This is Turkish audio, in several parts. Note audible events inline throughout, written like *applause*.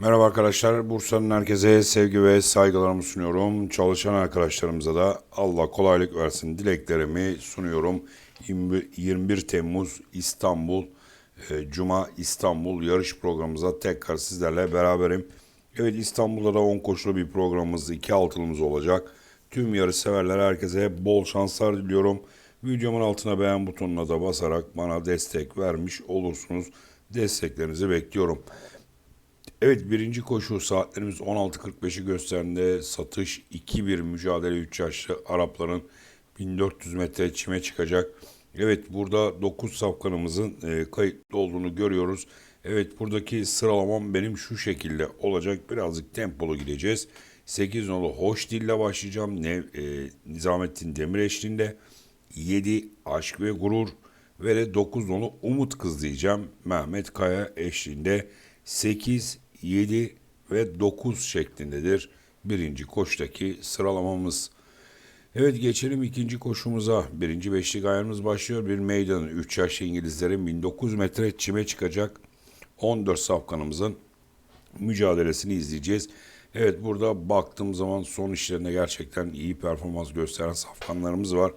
Merhaba arkadaşlar. Bursa'nın herkese sevgi ve saygılarımı sunuyorum. Çalışan arkadaşlarımıza da Allah kolaylık versin dileklerimi sunuyorum. 21 21 Temmuz İstanbul e, Cuma İstanbul yarış programımıza tekrar sizlerle beraberim. Evet İstanbul'da da 10 koşulu bir programımız, 2 altılımız olacak. Tüm yarış severler herkese bol şanslar diliyorum. Videomun altına beğen butonuna da basarak bana destek vermiş olursunuz. Desteklerinizi bekliyorum. Evet birinci koşu saatlerimiz 16.45'i gösterdiğinde satış 2-1 mücadele 3 yaşlı Arapların 1400 metre çime çıkacak. Evet burada 9 safkanımızın e, kayıtlı olduğunu görüyoruz. Evet buradaki sıralamam benim şu şekilde olacak. Birazcık tempolu gideceğiz. 8 nolu Hoş Dil'le başlayacağım. Ne, e, Nizamettin Demir eşliğinde. 7 Aşk ve Gurur ve de 9 nolu Umut Kız diyeceğim. Mehmet Kaya eşliğinde 8, 7 ve 9 şeklindedir birinci koştaki sıralamamız. Evet geçelim ikinci koşumuza. Birinci beşlik ayarımız başlıyor. Bir meydanın 3 yaşlı İngilizlerin 1900 metre çime çıkacak 14 safkanımızın mücadelesini izleyeceğiz. Evet burada baktığım zaman son işlerinde gerçekten iyi performans gösteren safkanlarımız var.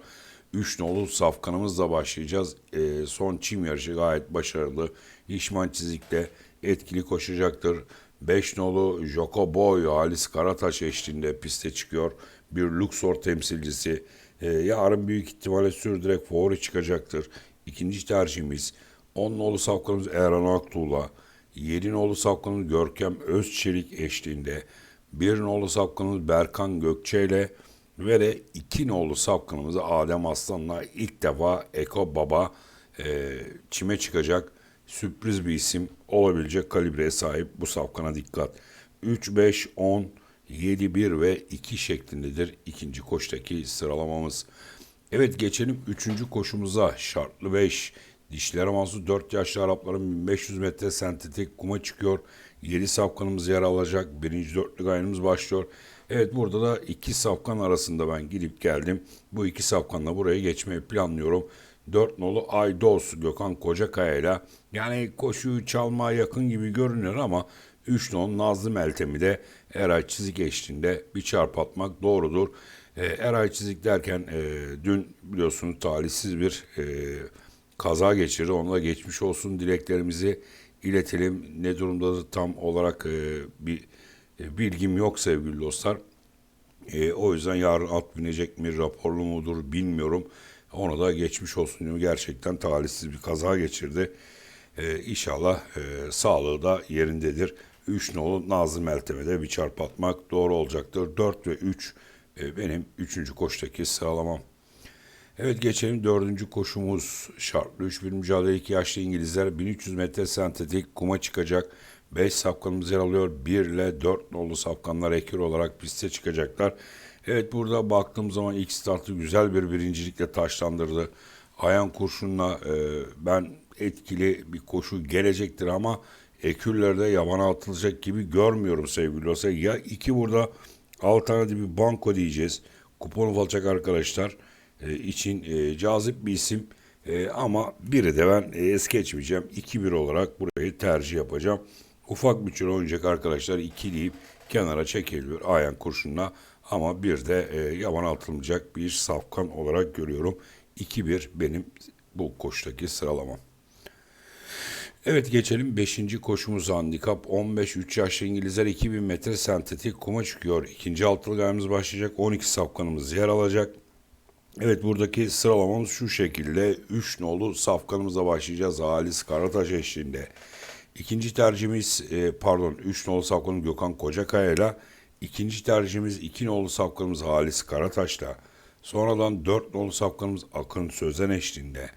3 nolu safkanımızla başlayacağız. Ee, son çim yarışı gayet başarılı. İşman çizikte etkili koşacaktır. 5 nolu Joko Boy Halis Karataş eşliğinde piste çıkıyor. Bir Luxor temsilcisi. Ee, yarın büyük ihtimalle sürdürerek favori çıkacaktır. İkinci tercihimiz 10 nolu safkanımız Erhan Aktuğ'la. 7 nolu safkanımız Görkem Özçelik eşliğinde. 1 nolu safkanımız Berkan Gökçe ile ve de 2 nolu safkanımız Adem Aslan'la ilk defa Eko Baba e, çime çıkacak sürpriz bir isim olabilecek kalibreye sahip bu safkana dikkat. 3, 5, 10, 7, 1 ve 2 şeklindedir ikinci koştaki sıralamamız. Evet geçelim üçüncü koşumuza. Şartlı 5. Dişlere mahsus 4 yaşlı Arapların 1500 metre sentetik kuma çıkıyor. 7 safkanımız yer alacak. Birinci dörtlük ayınımız başlıyor. Evet burada da iki safkan arasında ben gidip geldim. Bu iki safkanla buraya geçmeyi planlıyorum. 4 nolu Aydos Gökhan Kocakaya ile yani koşuyu çalmaya yakın gibi görünüyor ama 3 nolu Nazlı Meltem'i de Eray Çizik eşliğinde bir çarp atmak doğrudur. E, Eray Çizik derken e, dün biliyorsunuz talihsiz bir e, kaza geçirdi. Ona da geçmiş olsun dileklerimizi iletelim. Ne durumdadır tam olarak e, bir e, bilgim yok sevgili dostlar. E, o yüzden yarın at binecek mi, raporlu mudur bilmiyorum. Ona da geçmiş olsun diyorum. Gerçekten talihsiz bir kaza geçirdi. E, inşallah e, sağlığı da yerindedir. 3 nolu Nazlı Meltem'e bir çarp atmak doğru olacaktır. 4 ve 3 e, benim 3. koştaki sıralamam. Evet geçelim dördüncü koşumuz şartlı 3 bir mücadele 2 yaşlı İngilizler 1300 metre sentetik kuma çıkacak. 5 safkanımız yer alıyor. 1 ile 4 nolu safkanlar ekür olarak piste çıkacaklar. Evet burada baktığım zaman ilk startı güzel bir birincilikle taşlandırdı. Ayan kurşunla e, ben etkili bir koşu gelecektir ama ekürlerde yabana atılacak gibi görmüyorum sevgili olsa. Ya iki burada alternatif bir banko diyeceğiz. Kupon alacak arkadaşlar e, için e, cazip bir isim. E, ama biri de ben e, es geçmeyeceğim. 2-1 olarak burayı tercih yapacağım. Ufak bütçeli oynayacak arkadaşlar ikileyip kenara çekiliyor ayan kurşunla. Ama bir de e, yaban atılmayacak bir safkan olarak görüyorum. 2-1 benim bu koştaki sıralamam. Evet geçelim 5. koşumuz handikap 15 3 yaşlı İngilizler 2000 metre sentetik kuma çıkıyor. İkinci altılı ayımız başlayacak 12 safkanımız yer alacak. Evet buradaki sıralamamız şu şekilde 3 nolu safkanımıza başlayacağız Halis Karataş eşliğinde. İkinci tercihimiz e, pardon 3 nolu safkanım Gökhan Kocakaya ile ikinci tercihimiz 2 nolu safkanımız Halis Karataş'la. Sonradan 4 nolu safkanımız Akın Sözen eşliğinde.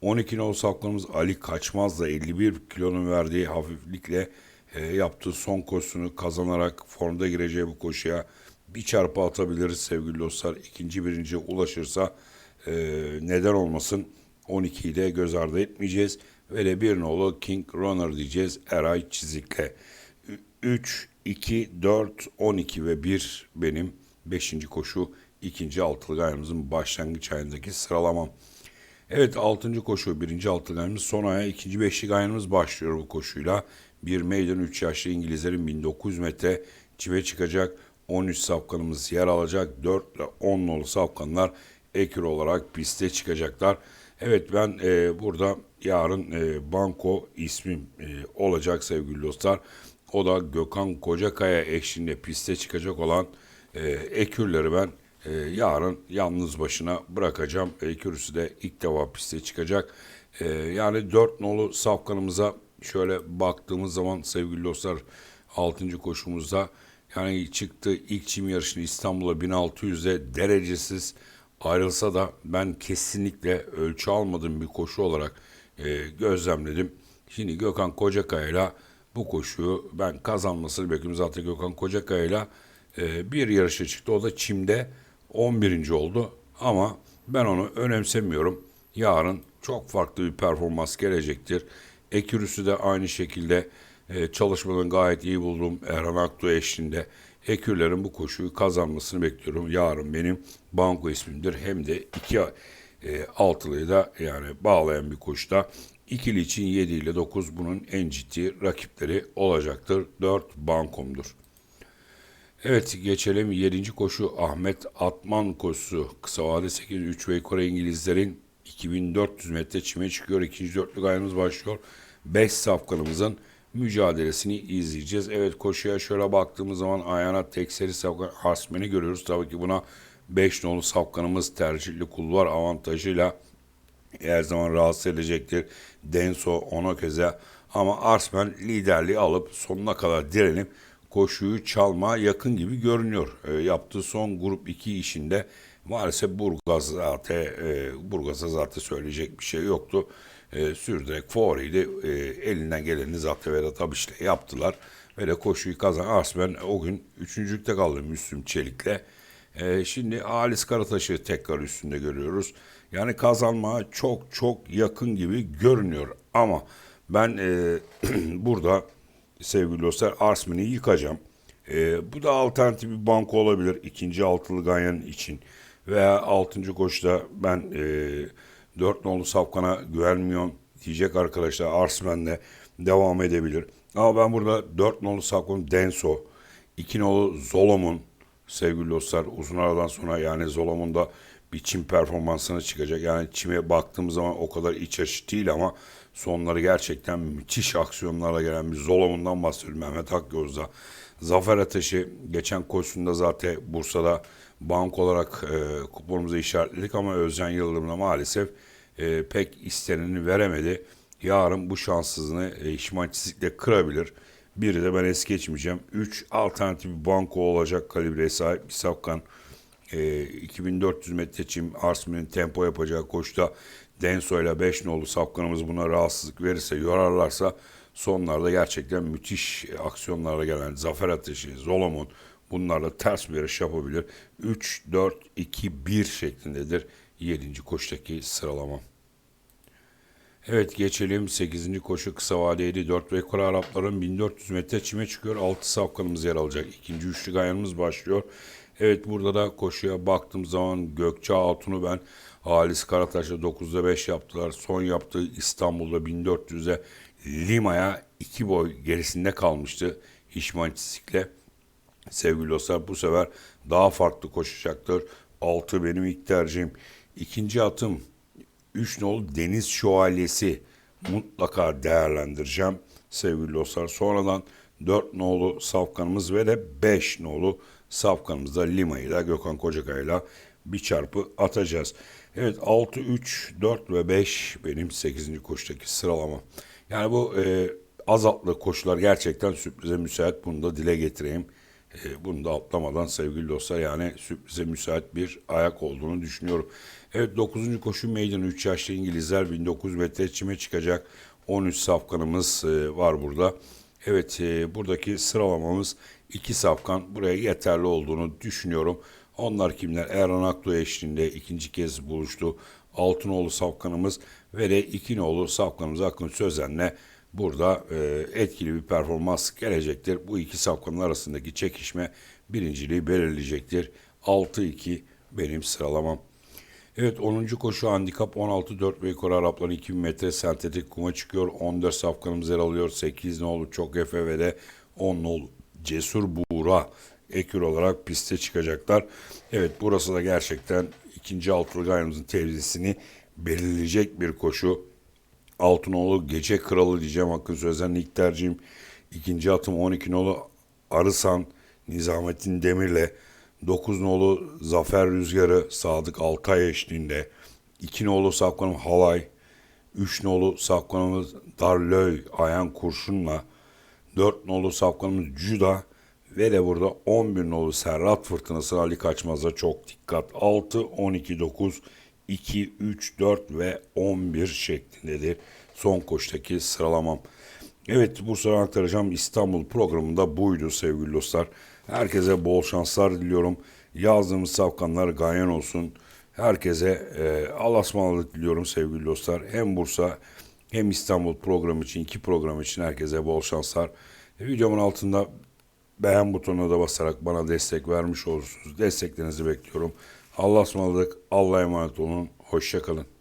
12 nolu safkanımız Ali Kaçmaz'la 51 kilonun verdiği hafiflikle e, yaptığı son koşusunu kazanarak formda gireceği bu koşuya bir çarpı atabiliriz sevgili dostlar. İkinci birinci ulaşırsa e, neden olmasın 12'yi de göz ardı etmeyeceğiz. Ve de bir nolu King Runner diyeceğiz Eray Çizik'le. 3, 2, 4, 12 ve 1 benim 5. koşu ikinci altılı ayımızın başlangıç ayındaki sıralamam. Evet 6. koşu 1. altılı ayımız son aya 2. beşlik ayımız başlıyor bu koşuyla. Bir meydan 3 yaşlı İngilizlerin 1900 metre çive çıkacak. 13 safkanımız yer alacak. 4 ile 10 nolu safkanlar ekür olarak piste çıkacaklar. Evet ben e, burada yarın e, banko ismim e, olacak sevgili dostlar. O da Gökhan Kocakaya eşliğinde piste çıkacak olan e, ekürleri ben e, yarın yalnız başına bırakacağım. Ekürüsü de ilk defa piste çıkacak. E, yani 4 nolu safkanımıza şöyle baktığımız zaman sevgili dostlar 6. koşumuzda yani çıktı ilk çim yarışını İstanbul'a 1600'de derecesiz ayrılsa da ben kesinlikle ölçü almadığım bir koşu olarak e, gözlemledim. Şimdi Gökhan Kocakaya'yla bu koşuyu ben kazanmasını bekliyorum. Zaten Gökhan Kocakaya'yla e, bir yarışa çıktı. O da çimde 11. oldu. Ama ben onu önemsemiyorum. Yarın çok farklı bir performans gelecektir. Ekürüsü de aynı şekilde e, çalışmadan gayet iyi buldum. Erhan Aktu eşliğinde Ekürlerin bu koşuyu kazanmasını bekliyorum. Yarın benim banko ismimdir. Hem de iki e, altılıyı da yani bağlayan bir koşuda. İkili için 7 ile 9 bunun en ciddi rakipleri olacaktır. 4 bankomdur. Evet geçelim 7. koşu Ahmet Atman koşusu. Kısa vade 8 3 ve Kore İngilizlerin 2400 metre çime çıkıyor. İkinci dörtlük ayımız başlıyor. 5 safkanımızın mücadelesini izleyeceğiz. Evet koşuya şöyle baktığımız zaman ayağına tekseri safkan Harsmen'i görüyoruz. Tabii ki buna 5 nolu safkanımız tercihli kulvar avantajıyla her zaman rahatsız edecektir. Denso ona keze ama Arsmen liderliği alıp sonuna kadar direnip koşuyu çalma yakın gibi görünüyor. E, yaptığı son grup 2 işinde maalesef Burgaz zaten e, Burgaz'a zaten söyleyecek bir şey yoktu. E, sürdürerek Fuori'yi e, elinden geleni zaten Vedat Abiş'le yaptılar. Ve de koşuyu kazan. Arsmen o gün üçüncülükte kaldı Müslüm Çelik'le. E, şimdi Halis Karataş'ı tekrar üstünde görüyoruz. Yani kazanmaya çok çok yakın gibi görünüyor. Ama ben e, *clears throat* burada sevgili dostlar Arsmen'i yıkacağım. E, bu da alternatif bir banko olabilir. ikinci altılı ganyan için. Veya altıncı koşuda ben e, dört nolu safkana güvenmiyorum diyecek arkadaşlar. Arsmen'le devam edebilir. Ama ben burada dört nolu safkanım Denso. iki nolu Zolom'un sevgili dostlar uzun aradan sonra yani Zolom'un da bir çim performansına çıkacak. Yani çime baktığımız zaman o kadar iç açıcı değil ama sonları gerçekten müthiş aksiyonlarla gelen bir Zolom'undan bahsediyorum Mehmet Akgöz'da. Zafer Ateşi geçen koşusunda zaten Bursa'da bank olarak e, kuponumuza işaretledik ama Özcan Yıldırım'la maalesef e, pek isteneni veremedi. Yarın bu şanssızlığını e, işmançizlikle kırabilir. Biri de ben es geçmeyeceğim. 3 alternatif banko olacak kalibreye sahip bir safkan. E, 2400 metre çim Arsmen'in tempo yapacağı koşuda Denso ile 5 nolu safkanımız buna rahatsızlık verirse, yorarlarsa sonlarda gerçekten müthiş aksiyonlarla gelen Zafer Ateşi, Zolomon bunlarla ters bir yarış yapabilir. 3, 4, 2, 1 şeklindedir 7. koştaki sıralama. Evet geçelim 8. koşu kısa vadeli 4 ve Kore Arapların 1400 metre çime çıkıyor. 6 safkanımız yer alacak. İkinci üçlük ayağımız başlıyor. Evet burada da koşuya baktığım zaman Gökçe Hatun'u ben Halis Karataş'la 9'da 5 yaptılar. Son yaptığı İstanbul'da 1400'e Lima'ya 2 boy gerisinde kalmıştı. Hişman Çizik'le. Sevgili dostlar bu sefer daha farklı koşacaktır. 6 benim ilk tercihim. İkinci atım 3 nolu Deniz Şövalyesi mutlaka değerlendireceğim sevgili dostlar. Sonradan 4 nolu Safkanımız ve de 5 nolu Safkanımızda Lima'yı da Gökhan Kocakay'la bir çarpı atacağız. Evet 6, 3, 4 ve 5 benim 8. koşudaki sıralama. Yani bu e, az atlı koşular gerçekten sürprize müsait. Bunu da dile getireyim. E, bunu da atlamadan sevgili dostlar yani sürprize müsait bir ayak olduğunu düşünüyorum. Evet 9. koşu meydanı 3 yaşlı İngilizler 1900 metre çime çıkacak. 13 safkanımız e, var burada. Evet e, buradaki sıralamamız 2 safkan buraya yeterli olduğunu düşünüyorum. Onlar kimler? Erhan Aklu eşliğinde ikinci kez buluştu. Altınoğlu safkanımız ve de İkinoğlu safkanımız Akın Sözen'le burada e, etkili bir performans gelecektir. Bu iki safkanın arasındaki çekişme birinciliği belirleyecektir. 6-2 benim sıralamam. Evet 10. koşu handikap 16-4 ve Arapların 2000 metre sentetik kuma çıkıyor. 14 safkanımız yer alıyor. 8 nolu çok efe ve de 10 nolu cesur buğra ekür olarak piste çıkacaklar. Evet burası da gerçekten ikinci altılık ayımızın tevzisini belirleyecek bir koşu. Altınoğlu Gece Kralı diyeceğim hakkın sözden ilk tercihim. İkinci atım 12 nolu Arısan Nizamettin Demir'le 9 nolu Zafer Rüzgarı Sadık Altay eşliğinde 2 nolu Safkanım Halay 3 nolu Safkanımız Darlöy Ayan Kurşun'la 4 nolu Safkanımız Cuda ve de burada 11 nolu Serrat Fırtınası Ali Kaçmaz'a çok dikkat. 6, 12, 9, 2, 3, 4 ve 11 şeklindedir son koştaki sıralamam. Evet Bursa'dan aktaracağım İstanbul programında buydu sevgili dostlar. Herkese bol şanslar diliyorum. Yazdığımız safkanlar gayen olsun. Herkese e, Allah'a ısmarladık diliyorum sevgili dostlar. Hem Bursa hem İstanbul program için, iki program için herkese bol şanslar. E, videomun altında beğen butonuna da basarak bana destek vermiş olursunuz. Desteklerinizi bekliyorum. Allah'a ısmarladık. Allah'a emanet olun. Hoşçakalın.